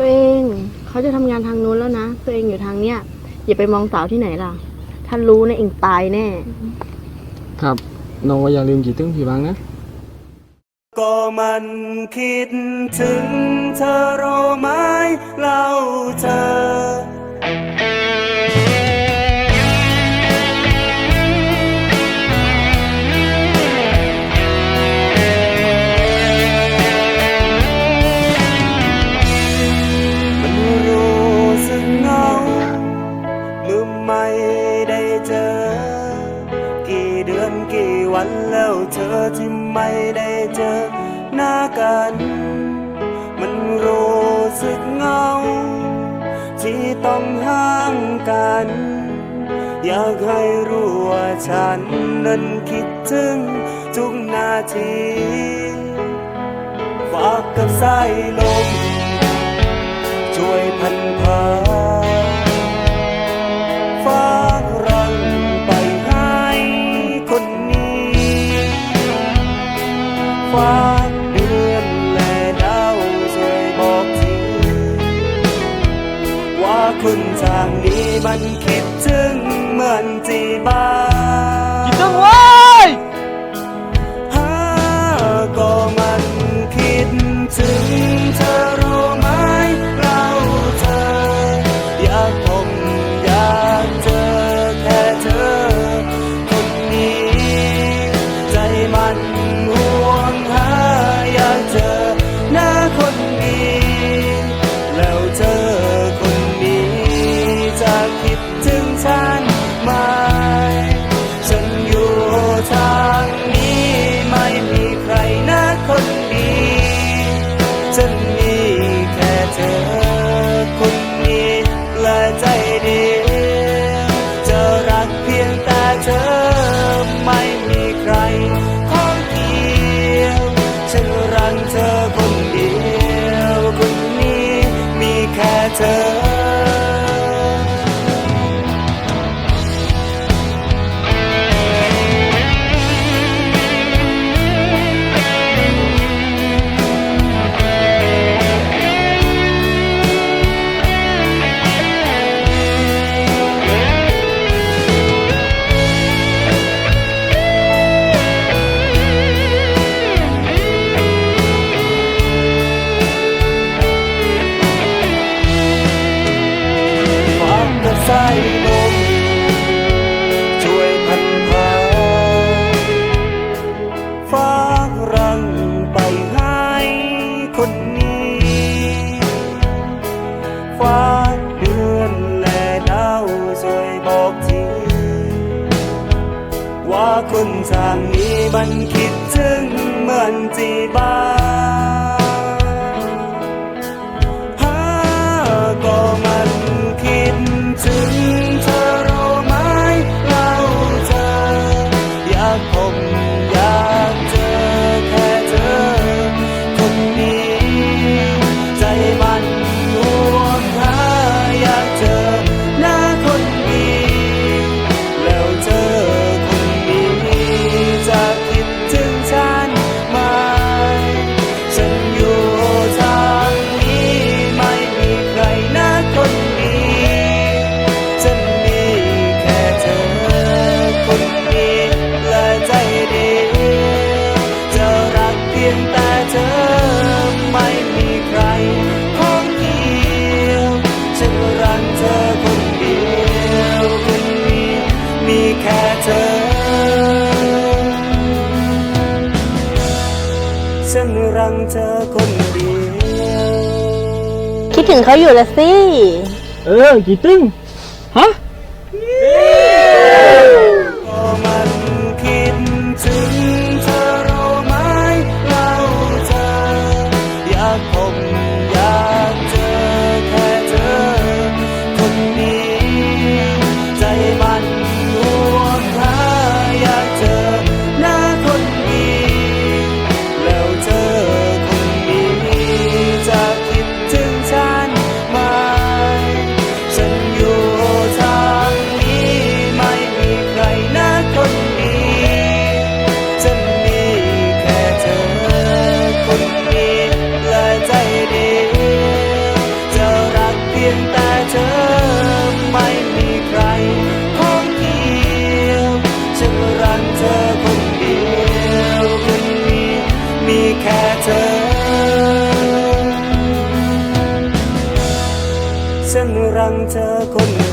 ตัวเองเขาจะทำงานทางนู้นแล้วนะ ตัวเองอยู่ทางเนี้ยอย่าไปมองสาวที่ไหนล่ะท่านรู้นะเองตายแน่ ครับน้องก็อย่าลืมคิดถึงพี่บ้างนะ ก็มันคิดถึงเธอรู้ไหมเล่าเธอ เจอหน้ากัน มันรู้สึกเหงา ที่ต้องห่างกัน อยากให้รู้ว่าฉันนั้นคิดถึงทุกนาทีฝากกับสายลม ช่วยพันพา คุณทางนี้มันคิดถึงเหมือนที่บ้านคิดถึงเว้ยหาก็มันคิดถึงเธอรู้ไหมเราเธอ อยากพบอยากเจอแค่เธอ คนนี้ ใจมันห่วงหาอยากเจอหน้าคน แากกับสายลมช่วยพันพาฝากรังไปให้คนนี้ฝากเดือนและดาวช่วยบอกทีว่าคนทางนี้มันคิดถึงเหมือนที่บ้า ฉันรังเธอคนเดียวคิดถึงเขาอยู่ละสิ เออคิดถึงฮะก็มันคิดถึงเธอรู้ไหมเราเธออยากพบอยาก รังเธอคน